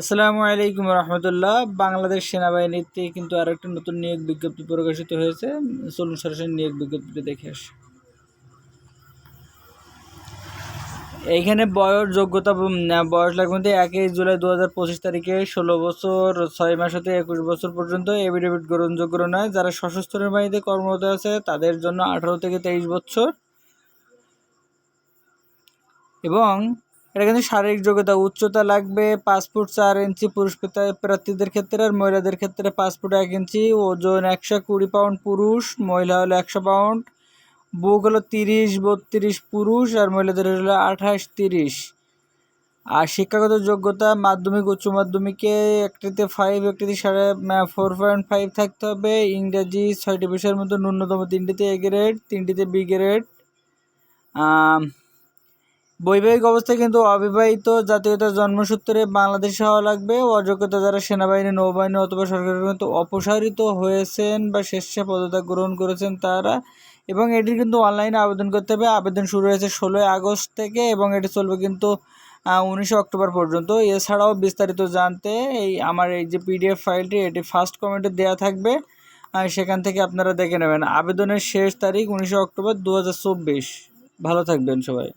আসসালামু আলাইকুম রহমতুল্লাহ। বাংলাদেশ সেনাবাহিনীতে কিন্তু আর আরেকটা নতুন নিয়োগ বিজ্ঞপ্তি প্রকাশিত হয়েছে। চলুন সরাসরি নিয়োগ বিজ্ঞপ্তিটি দেখে আসি। এইখানে বয়স, যোগ্যতা বয়স লাগবে একই জুলাই দু হাজার পঁচিশ তারিখে ষোলো বছর, ছয় মাস হতে একুশ বছর পর্যন্ত এভিডেভিট গ্রহণযোগ্য নয়। যারা সশস্ত্র বাহিনীতে কর্মরত আছে, তাদের জন্য আঠারো থেকে তেইশ বছর। এবং এটা কিন্তু শারীরিক যোগ্যতা, উচ্চতা লাগবে পাঁচ চার ইঞ্চি পুরুষ প্রার্থীদের ক্ষেত্রে আর মহিলাদের ক্ষেত্রে পাঁচ এক ইঞ্চি, ওজন একশো কুড়ি পাউন্ড পুরুষ, মহিলা হলো একশো পাউন্ড, বুক হলো তিরিশ, বত্রিশ পুরুষ আর মহিলাদের হলো আঠাশ, তিরিশ। আর শিক্ষাগত যোগ্যতা, মাধ্যমিক, উচ্চ মাধ্যমিকে একটিতে ফাইভ একটিতে সাড়ে ফোর পয়েন্ট ফাইভ থাকতে হবে। ইংরেজি ছয়টি বিষয়ের মধ্যে ন্যূনতম তিনটিতে এ গ্রেড তিনটিতে বি গ্রেড বৈবাহিক অবস্থায় কিন্তু অবিবাহিত জাতীয়তার জন্মসূত্রে বাংলাদেশ হওয়া লাগবে। অযোগ্যতা যারা সেনাবাহিনী, নৌবাহিনী অথবা সরকারের কিন্তু অপসারিত হয়েছেন বা শেষে পদত্যাগ গ্রহণ করেছেন তারা। এবং এটি কিন্তু অনলাইনে আবেদন করতে হবে। আবেদন শুরু হয়েছে ষোলোই আগস্ট থেকে এবং এটি চলবে কিন্তু উনিশে অক্টোবর পর্যন্ত। এছাড়াও বিস্তারিত জানতে এই আমার এই যে পিডিএফ ফাইলটি, এটি ফার্স্ট কমেন্টে দেওয়া থাকবে। সেখান থেকে আপনারা দেখে নেবেন। আবেদনের শেষ তারিখ উনিশে অক্টোবর দু হাজার চব্বিশ। ভালো থাকবেন সবাই।